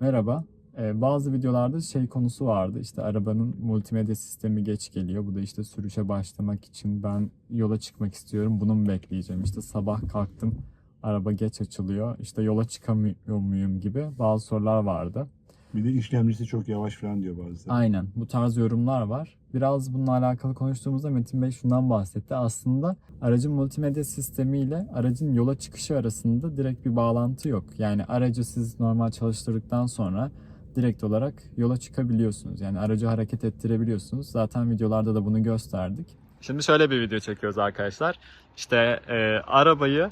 Merhaba. Ee, bazı videolarda şey konusu vardı. İşte arabanın multimedya sistemi geç geliyor. Bu da işte sürüşe başlamak için ben yola çıkmak istiyorum. Bunu mu bekleyeceğim? İşte sabah kalktım. Araba geç açılıyor. İşte yola çıkamıyor muyum gibi bazı sorular vardı. Bir de işlemcisi çok yavaş falan diyor bazıları. Aynen. Bu tarz yorumlar var. Biraz bununla alakalı konuştuğumuzda Metin Bey şundan bahsetti. Aslında aracın multimedya sistemiyle aracın yola çıkışı arasında direkt bir bağlantı yok. Yani aracı siz normal çalıştırdıktan sonra direkt olarak yola çıkabiliyorsunuz. Yani aracı hareket ettirebiliyorsunuz. Zaten videolarda da bunu gösterdik. Şimdi şöyle bir video çekiyoruz arkadaşlar. İşte e, arabayı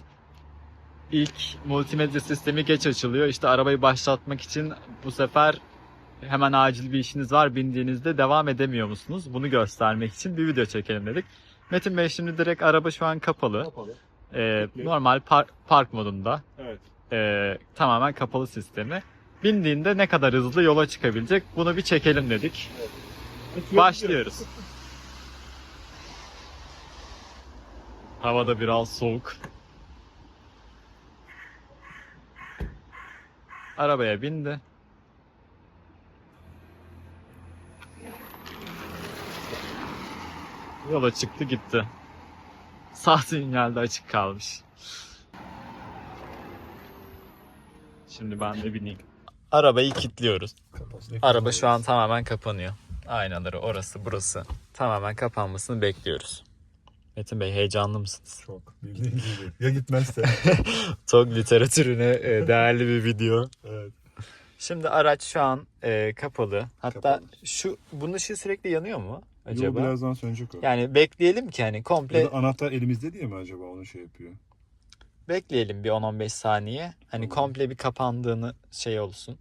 ilk multimedya sistemi geç açılıyor. İşte arabayı başlatmak için bu sefer hemen acil bir işiniz var bindiğinizde devam edemiyor musunuz? Bunu göstermek için bir video çekelim dedik. Metin Bey şimdi direkt araba şu an kapalı. Kapalı. Ee, normal par- park modunda. Evet. Ee, tamamen kapalı sistemi. Bindiğinde ne kadar hızlı yola çıkabilecek bunu bir çekelim dedik. Başlıyoruz. Havada biraz soğuk. Arabaya bindi. Yola çıktı gitti. Sağ sinyalde açık kalmış. Şimdi ben de bineyim. Arabayı kilitliyoruz. Araba şu an tamamen kapanıyor. Aynaları orası burası. Tamamen kapanmasını bekliyoruz. Metin Bey heyecanlı mısınız? Çok. Bildiğin gibi. Ya gitmezse. Tok literatürüne e, değerli bir video. evet. Şimdi araç şu an e, kapalı. Hatta Kapalı. şu bunun ışığı sürekli yanıyor mu acaba? birazdan sönecek o. Yani bekleyelim ki hani komple Ya da anahtar elimizde diye mi acaba onu şey yapıyor? bekleyelim bir 10-15 saniye. Hani Tamam. komple bir kapandığını şey olsun.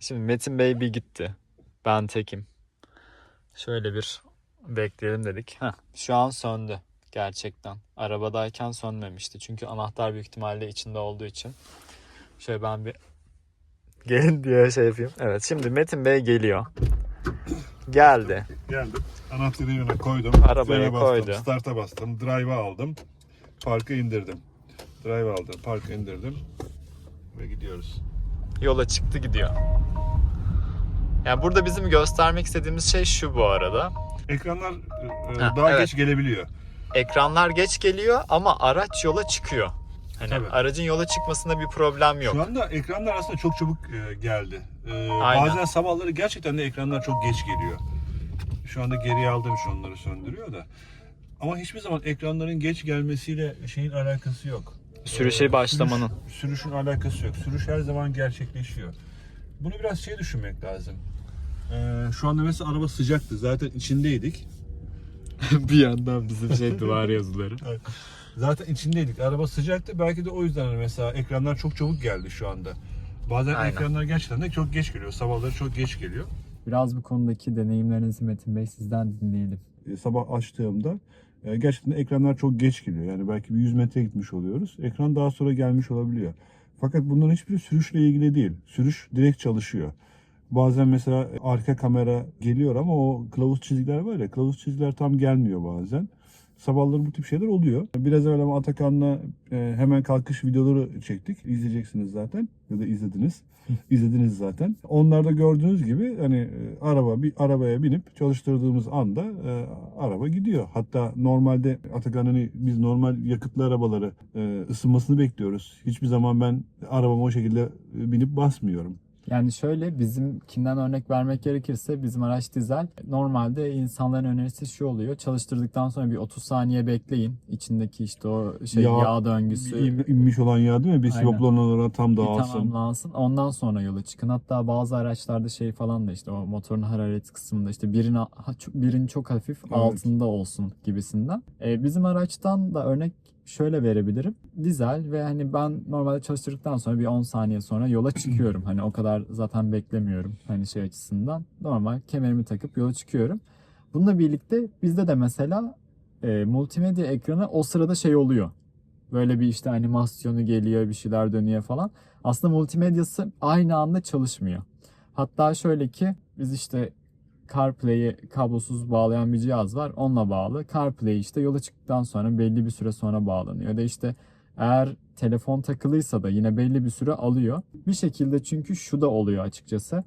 Şimdi Metin Bey bir gitti. Ben tekim. Şöyle bir bekleyelim dedik. Heh, şu an söndü gerçekten. Arabadayken sönmemişti. Çünkü anahtar büyük ihtimalle içinde olduğu için. Şöyle ben bir gelin diye şey yapayım. Evet şimdi Metin Bey geliyor. Geldi. Geldim. Anahtarı yerine koydum. Arabaya bastım, koydu. Start'a bastım. Drive'a aldım. Parkı indirdim. Drive aldım. Parkı indirdim. Ve gidiyoruz. yola çıktı gidiyor. Yani burada bizim göstermek istediğimiz şey şu bu arada. Ekranlar e, e, Ha, daha evet. geç gelebiliyor. Ekranlar geç geliyor ama araç yola çıkıyor. Hani Tabii. aracın yola çıkmasında bir problem yok. Şu anda ekranlar aslında çok çabuk e, geldi. E, Aynen. bazen sabahları gerçekten de ekranlar çok geç geliyor. Şu anda geriye aldığım için onları söndürüyor da. Ama hiçbir zaman ekranların geç gelmesiyle şeyin alakası yok. Sürüşe Ee, başlamanın. Sürüş, sürüşün alakası yok. Sürüş her zaman gerçekleşiyor. Bunu biraz şey düşünmek lazım. Ee, şu anda mesela araba sıcaktı. Zaten içindeydik. bir yandan bizim şey duvar yazıları. Zaten içindeydik. Araba sıcaktı. Belki de o yüzden hani mesela ekranlar çok çabuk geldi şu anda. Bazen Aynen. ekranlar gerçekten de çok geç geliyor. Sabahları çok geç geliyor. Biraz bu konudaki deneyimlerinizi Metin Bey sizden dinleyelim. E, sabah açtığımda e, gerçekten ekranlar çok geç geliyor. Yani belki bir 100 metre gitmiş oluyoruz. Ekran daha sonra gelmiş olabiliyor. Fakat bunların hiçbiri sürüşle ilgili değil. Sürüş direkt çalışıyor. Bazen mesela arka kamera geliyor ama o kılavuz çizgiler var ya kılavuz çizgiler tam gelmiyor bazen. Sabahları bu tip şeyler oluyor. Biraz evvel ama Atakan'la e, hemen kalkış videoları çektik. İzleyeceksiniz zaten ya da izlediniz. İzlediniz zaten. Onlarda gördüğünüz gibi hani e, araba bir arabaya binip çalıştırdığımız anda e, araba gidiyor. Hatta normalde Atakan hani biz normal yakıtlı arabaları e, ısınmasını bekliyoruz. Hiçbir zaman ben arabama o şekilde e, binip basmıyorum. Yani şöyle bizimkinden örnek vermek gerekirse bizim araç dizel. Normalde insanların önerisi şu oluyor. Çalıştırdıktan sonra bir 30 saniye bekleyin. İçindeki işte o şey Yağ- yağ, döngüsü İn- inmiş olan yağ değil mi? Bir sivoplarına tam bir dağılsın. tamamlansın. Ondan sonra yola çıkın. Hatta bazı araçlarda şey falan da işte o motorun hararet kısmında işte birin, birin çok hafif Evet. altında olsun gibisinden. Ee, bizim araçtan da örnek şöyle verebilirim. Dizel ve hani ben normalde çalıştırdıktan sonra bir 10 saniye sonra yola çıkıyorum. hani o kadar zaten beklemiyorum hani şey açısından. Normal kemerimi takıp yola çıkıyorum. Bununla birlikte bizde de mesela e, multimedya ekranı o sırada şey oluyor. Böyle bir işte animasyonu geliyor, bir şeyler dönüyor falan. Aslında multimedyası aynı anda çalışmıyor. Hatta şöyle ki biz işte CarPlay'i kablosuz bağlayan bir cihaz var. Onunla bağlı. CarPlay işte yola çıktıktan sonra belli bir süre sonra bağlanıyor. Ya da işte eğer telefon takılıysa da yine belli bir süre alıyor. Bir şekilde çünkü şu da oluyor açıkçası.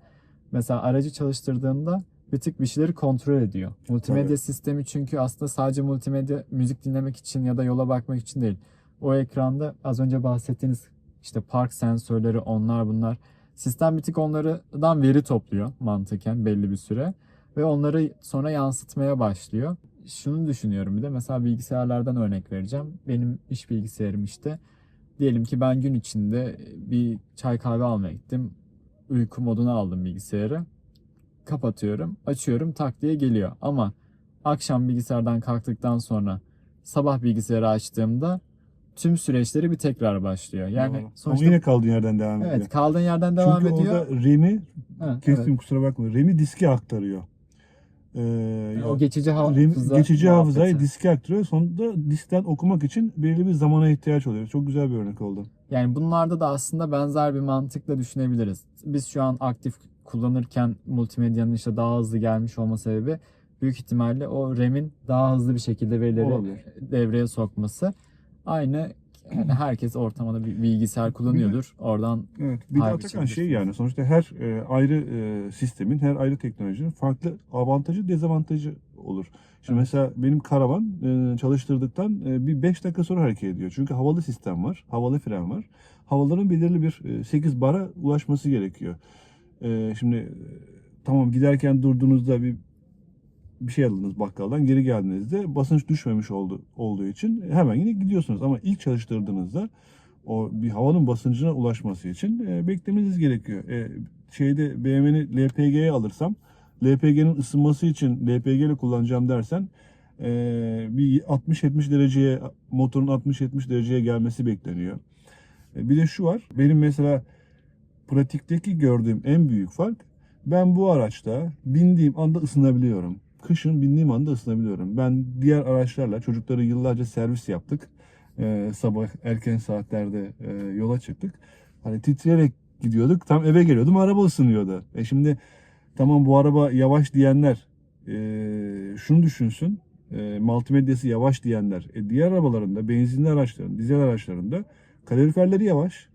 Mesela aracı çalıştırdığında bir tık bir şeyleri kontrol ediyor. Multimedya Tabii. sistemi çünkü aslında sadece multimedya müzik dinlemek için ya da yola bakmak için değil. O ekranda az önce bahsettiğiniz işte park sensörleri onlar bunlar. Sistem bir tık onlardan veri topluyor mantıken belli bir süre ve onları sonra yansıtmaya başlıyor. Şunu düşünüyorum bir de mesela bilgisayarlardan örnek vereceğim. Benim iş bilgisayarım işte. Diyelim ki ben gün içinde bir çay kahve almaya gittim. Uyku moduna aldım bilgisayarı. Kapatıyorum, açıyorum tak diye geliyor. Ama akşam bilgisayardan kalktıktan sonra sabah bilgisayarı açtığımda tüm süreçleri bir tekrar başlıyor. Yani. Ama sonuçta yine kaldığın yerden devam ediyor. evet kaldığın yerden devam Çünkü ediyor. orada RAM'i Ha, kestim evet. kusura bakma. RAM'i diske aktarıyor. Ee, Yani o geçici hafıza geçici hafızayı muhabbeti. diske aktarıyor. Sonunda diskten okumak için belirli bir zamana ihtiyaç oluyor. Çok güzel bir örnek oldu. Yani bunlarda da aslında benzer bir mantıkla düşünebiliriz. Biz şu an aktif kullanırken multimedyanın işte daha hızlı gelmiş olma sebebi büyük ihtimalle o RAM'in daha hızlı bir şekilde verileri Olabilir. devreye sokması. Aynı yani herkes ortamada bir bilgisayar kullanıyordur. Oradan Evet. Bir de Atakan şey yani sonuçta her e, ayrı e, sistemin, her ayrı teknolojinin farklı avantajı, dezavantajı olur. Şimdi Evet. mesela benim karavan e, çalıştırdıktan e, bir 5 dakika sonra hareket ediyor. Çünkü havalı sistem var, havalı fren var. Havaların belirli bir e, 8 bara ulaşması gerekiyor. E, şimdi e, tamam giderken durduğunuzda bir bir şey aldınız bakkaldan geri geldiğinizde basınç düşmemiş oldu, olduğu için hemen yine gidiyorsunuz. Ama ilk çalıştırdığınızda o bir havanın basıncına ulaşması için e, beklemeniz gerekiyor. E, şeyde BMW'ni LPG'ye alırsam LPG'nin ısınması için LPG ile kullanacağım dersen e, bir 60-70 dereceye motorun 60-70 dereceye gelmesi bekleniyor. E, bir de şu var. Benim mesela pratikteki gördüğüm en büyük fark ben bu araçta bindiğim anda ısınabiliyorum. Kışın bindiğim anda ısınabiliyorum. Ben diğer araçlarla çocukları yıllarca servis yaptık. Ee, sabah erken saatlerde e, yola çıktık. Hani titreyerek gidiyorduk. Tam eve geliyordum araba ısınıyordu. E şimdi tamam bu araba yavaş diyenler e, şunu düşünsün. E, multimedyası yavaş diyenler. E, diğer arabalarında, benzinli araçların, dizel araçlarında kaloriferleri yavaş.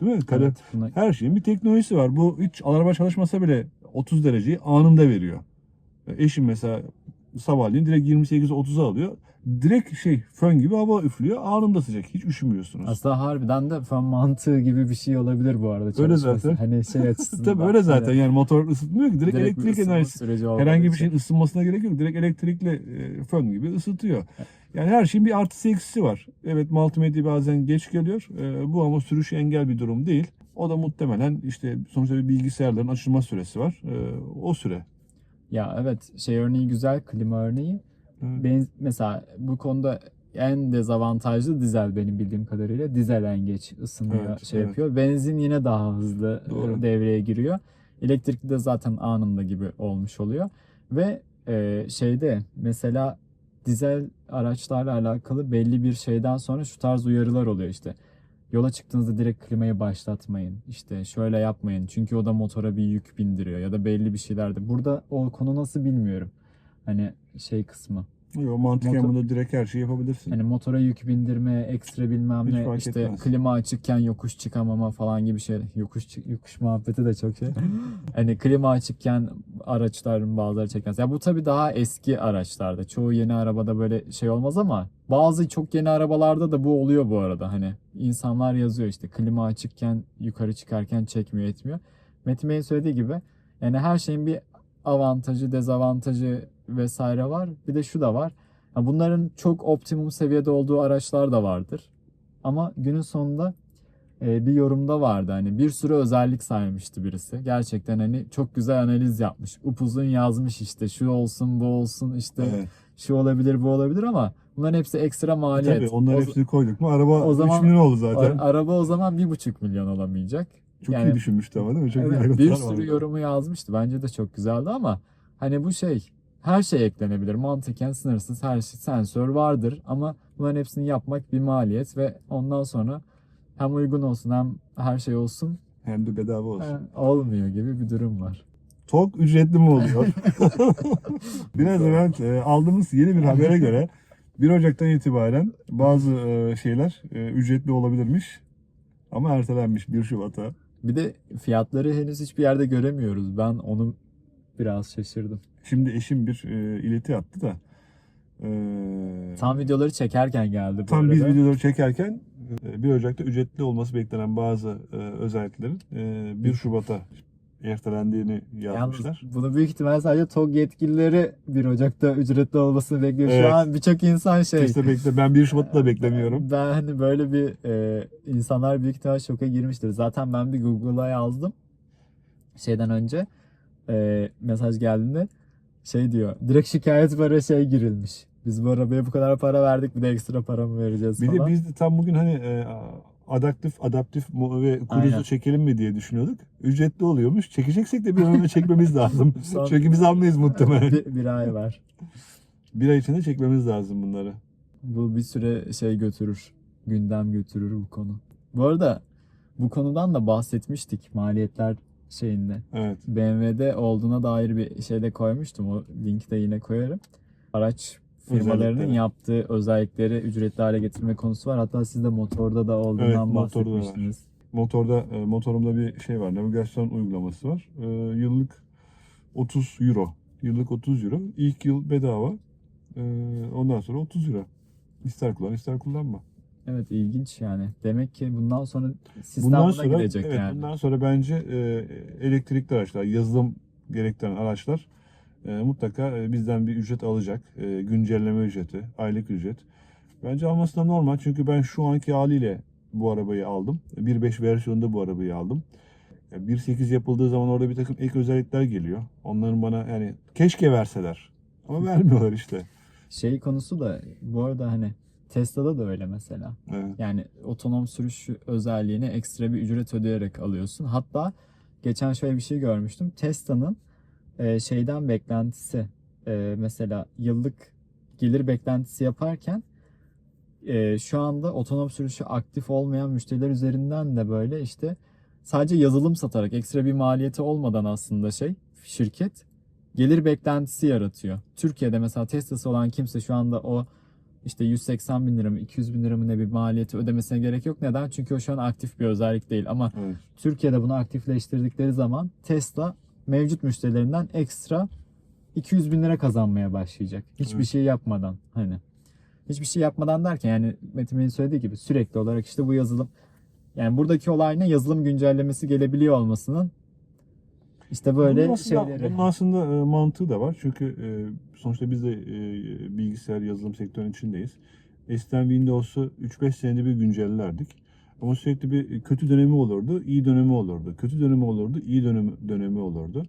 Değil mi? Kalor- evet, her şeyin bir teknolojisi var. Bu hiç araba çalışmasa bile 30 dereceyi anında veriyor. Eşim mesela sabahleyin direkt 28-30'a alıyor. Direkt şey fön gibi hava üflüyor. Anında sıcak. Hiç üşümüyorsunuz. aslında harbiden de fön mantığı gibi bir şey olabilir bu arada. Öyle zaten. Hani şey açısından. Tabii öyle zaten. Yani motor ısıtmıyor ki. Direkt, bir elektrik enerjisi. Herhangi bir şeyin ısınmasına gerek yok. Direkt elektrikle e, fön gibi ısıtıyor. Yani her şeyin bir artısı eksisi var. Evet multimedya bazen geç geliyor. E, bu ama sürüşü engel bir durum değil. O da muhtemelen işte sonuçta bir bilgisayarların açılma süresi var. E, o süre. Ya evet şey örneği güzel klima örneği. Evet. Ben, mesela bu konuda en dezavantajlı dizel benim bildiğim kadarıyla. Dizel en geç ısınıyor, Evet, şey evet. yapıyor. Benzin yine daha hızlı Doğru. devreye giriyor. Elektrikli de zaten anında gibi olmuş oluyor. Ve e, şeyde mesela dizel araçlarla alakalı belli bir şeyden sonra şu tarz uyarılar oluyor işte. Yola çıktığınızda direkt klimayı başlatmayın. İşte şöyle yapmayın. Çünkü o da motora bir yük bindiriyor ya da belli bir şeylerde. Burada o konu nasıl bilmiyorum. Hani şey kısmı. Yo, mantıken Motor- burada direkt her şeyi yapabilirsin. Hani motora yük bindirme, ekstra bilmem Hiç ne, işte etmez. klima açıkken yokuş çıkamama falan gibi şey. Yokuş yokuş muhabbeti de çok şey. hani klima açıkken araçların bazıları çekmez. Ya bu tabii daha eski araçlarda. Çoğu yeni arabada böyle şey olmaz ama bazı çok yeni arabalarda da bu oluyor bu arada. Hani insanlar yazıyor işte klima açıkken yukarı çıkarken çekmiyor etmiyor. Metin Bey'in söylediği gibi yani her şeyin bir avantajı, dezavantajı vesaire var. Bir de şu da var. Bunların çok optimum seviyede olduğu araçlar da vardır. Ama günün sonunda e, bir yorumda vardı hani bir sürü özellik saymıştı birisi. Gerçekten hani çok güzel analiz yapmış. Upuzun yazmış işte şu olsun bu olsun işte Evet. şu olabilir bu olabilir ama bunların hepsi ekstra maliyet. Tabii onların O- hepsini koyduk mu araba o zaman- 3 milyon oldu zaten. araba o zaman bir buçuk milyon olamayacak. Çok yani- iyi düşünmüştü ama değil mi? Çok Evet, bir sürü vardı. yorumu yazmıştı. Bence de çok güzeldi ama hani bu şey her şey eklenebilir. Mantıken sınırsız her şey sensör vardır ama bunların hepsini yapmak bir maliyet ve ondan sonra hem uygun olsun hem her şey olsun Hem de bedava olsun. e, olmuyor gibi bir durum var. Tok ücretli mi oluyor? Biraz evvel e, aldığımız yeni bir habere göre 1 Ocak'tan itibaren bazı e, şeyler e, ücretli olabilirmiş. Ama ertelenmiş 1 Şubat'a. Bir de fiyatları henüz hiçbir yerde göremiyoruz. Ben onu biraz şaşırdım. Şimdi eşim bir e, ileti attı da. e, Tam videoları çekerken geldi bu tam arada. biz videoları çekerken e, 1 Ocak'ta ücretli olması beklenen bazı e, özelliklerin e, 1 Şubat'a ertelendiğini Yalnız yazmışlar. bunu büyük ihtimal sadece TOG yetkilileri 1 Ocak'ta ücretli olmasını bekliyor. Evet. Şu an birçok insan şey. İşte bekle. Ben 1 Şubat'ı da beklemiyorum. Ben hani böyle bir e, insanlar büyük ihtimal şoka girmiştir. Zaten ben bir Google'a yazdım. Şeyden önce e, mesaj geldiğinde şey diyor. Direkt şikayet para şey girilmiş. Biz bu arabaya bu kadar para verdik bir de ekstra para mı vereceğiz Bir falan. de biz de tam bugün hani e, adaptif, adaptif ve cruise'u çekelim mi diye düşünüyorduk. Ücretli oluyormuş. Çekeceksek de bir önce çekmemiz lazım. Son- Çünkü biz almayız muhtemelen. bir, bir ay var. Bir ay içinde çekmemiz lazım bunları. Bu bir süre şey götürür. Gündem götürür bu konu. Bu arada bu konudan da bahsetmiştik maliyetler şeyinde. Evet. BMW'de olduğuna dair bir şey de koymuştum. O linki de yine koyarım. Araç firmalarının yaptığı özellikleri ücretli hale getirme konusu var. Hatta siz de motorda da olduğundan Evet, motorda da var. bahsetmiştiniz. Motorda, e, motorumda bir şey var. Navigasyon uygulaması var. E, yıllık 30 euro. Yıllık 30 euro. İlk yıl bedava. E, ondan sonra 30 euro. İster kullan ister kullanma. Evet ilginç yani. Demek ki bundan sonra sistem Bundan sonra girecek evet, yani. bundan sonra bence e, elektrikli araçlar, yazılım gerektiren araçlar e, mutlaka e, bizden bir ücret alacak. E, güncelleme ücreti, aylık ücret. Bence alması da normal çünkü ben şu anki haliyle bu arabayı aldım. 1.5 versiyonunda bu arabayı aldım. Ya 1.8 yapıldığı zaman orada bir takım ek özellikler geliyor. Onların bana yani keşke verseler. Ama vermiyorlar işte. Şey konusu da bu arada hani Tesla'da da öyle mesela. Evet. Yani otonom sürüş özelliğini ekstra bir ücret ödeyerek alıyorsun. Hatta geçen şöyle bir şey görmüştüm. Tesla'nın e, şeyden beklentisi e, mesela yıllık gelir beklentisi yaparken e, şu anda otonom sürüşü aktif olmayan müşteriler üzerinden de böyle işte sadece yazılım satarak ekstra bir maliyeti olmadan aslında şey şirket gelir beklentisi yaratıyor. Türkiye'de mesela Tesla'sı olan kimse şu anda o işte 180 bin lira mı 200 bin lira mı ne bir maliyeti ödemesine gerek yok. Neden? Çünkü o şu an aktif bir özellik değil. Ama evet. Türkiye'de bunu aktifleştirdikleri zaman Tesla mevcut müşterilerinden ekstra 200 bin lira kazanmaya başlayacak. Hiçbir Evet. şey yapmadan hani. Hiçbir şey yapmadan derken yani Metin Bey'in söylediği gibi sürekli olarak işte bu yazılım yani buradaki olay ne? Yazılım güncellemesi gelebiliyor olmasının işte böyle bunun aslında, şeyleri. Bunun aslında e, mantığı da var. Çünkü e, sonuçta biz de e, bilgisayar yazılım sektörünün içindeyiz. Eskiden Windows'u 3-5 senede bir güncellerdik. Ama sürekli bir kötü dönemi olurdu, iyi dönemi olurdu. Kötü dönemi olurdu, iyi dönemi, dönemi olurdu.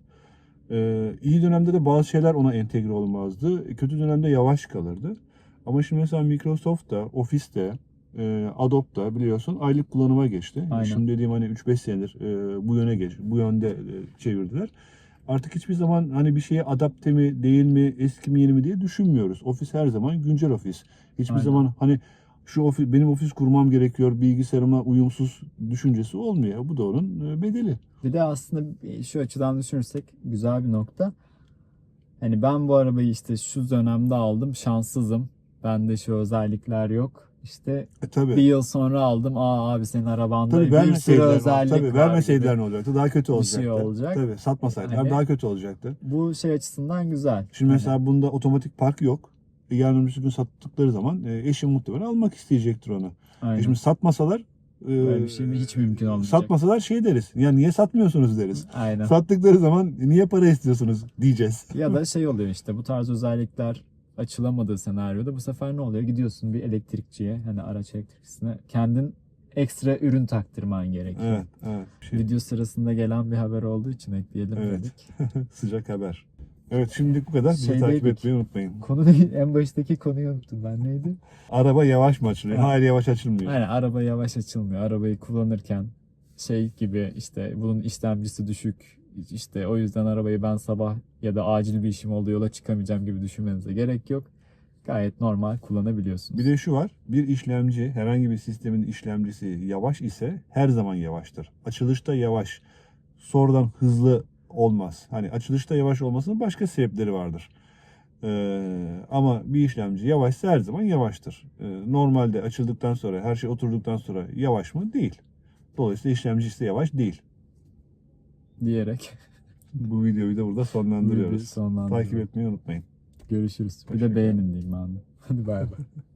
Ee, iyi dönemde de bazı şeyler ona entegre olmazdı. Kötü dönemde yavaş kalırdı. Ama şimdi mesela Microsoft'ta, Office'te, e, Adobe'da biliyorsun aylık kullanıma geçti. Aynen. Şimdi dediğim hani 3-5 senedir e, bu yöne geç, bu yönde e, çevirdiler. Artık hiçbir zaman hani bir şeye adapte mi, değil mi, eski mi, yeni mi diye düşünmüyoruz. Ofis her zaman güncel ofis. Hiçbir Aynen. zaman hani şu ofis, benim ofis kurmam gerekiyor, bilgisayarıma uyumsuz düşüncesi olmuyor. Bu da onun e, bedeli. Bir de aslında şu açıdan düşünürsek güzel bir nokta. Hani ben bu arabayı işte şu dönemde aldım, şanssızım. Bende şu özellikler yok. İşte E, tabii. bir yıl sonra aldım. Aa abi senin arabanda Tabii bir sürü özellik tabii var vermeseydiler ne olacaktı? Daha kötü Bir olacaktı. şey olacak. Tabii satmasaydılar Hani- daha kötü olacaktı. Bu şey açısından güzel. Şimdi Hani mesela bunda otomatik park yok. E, yarın öbür gün sattıkları zaman e, eşim muhtemelen almak isteyecektir onu. E, aynen. şimdi satmasalar e, Böyle bir şey mi? hiç mümkün olmayacak. Satmasalar şey deriz. Ya niye satmıyorsunuz deriz. Aynen. Sattıkları zaman niye para istiyorsunuz diyeceğiz. Ya da şey oluyor işte bu tarz özellikler açılamadığı senaryoda bu sefer ne oluyor? Gidiyorsun bir elektrikçiye hani araç elektrikçisine kendin ekstra ürün taktırman gerekiyor. Evet, evet. Şey, Video sırasında gelen bir haber olduğu için ekleyelim Evet. dedik. sıcak haber. Evet şimdilik bu kadar. Bizi takip etmeyi unutmayın. Konu değil, en baştaki konuyu unuttum ben neydi? Araba yavaş mı açılıyor? Evet. Hayır yavaş açılmıyor. Aynen araba yavaş açılmıyor. Arabayı kullanırken şey gibi işte bunun işlemcisi düşük işte o yüzden arabayı ben sabah ya da acil bir işim oldu yola çıkamayacağım gibi düşünmenize gerek yok. Gayet normal kullanabiliyorsunuz. Bir de şu var. Bir işlemci, herhangi bir sistemin işlemcisi yavaş ise her zaman yavaştır. Açılışta yavaş. Sonradan hızlı olmaz. Hani açılışta yavaş olmasının başka sebepleri vardır. Ee, ama bir işlemci yavaşsa her zaman yavaştır. Ee, normalde açıldıktan sonra, her şey oturduktan sonra yavaş mı? Değil. Dolayısıyla işlemci ise yavaş değil. Diyerek Bu videoyu da burada sonlandırıyoruz. Takip etmeyi unutmayın. Görüşürüz. Bir de beğenin diyeyim ben de. Hadi bay bay.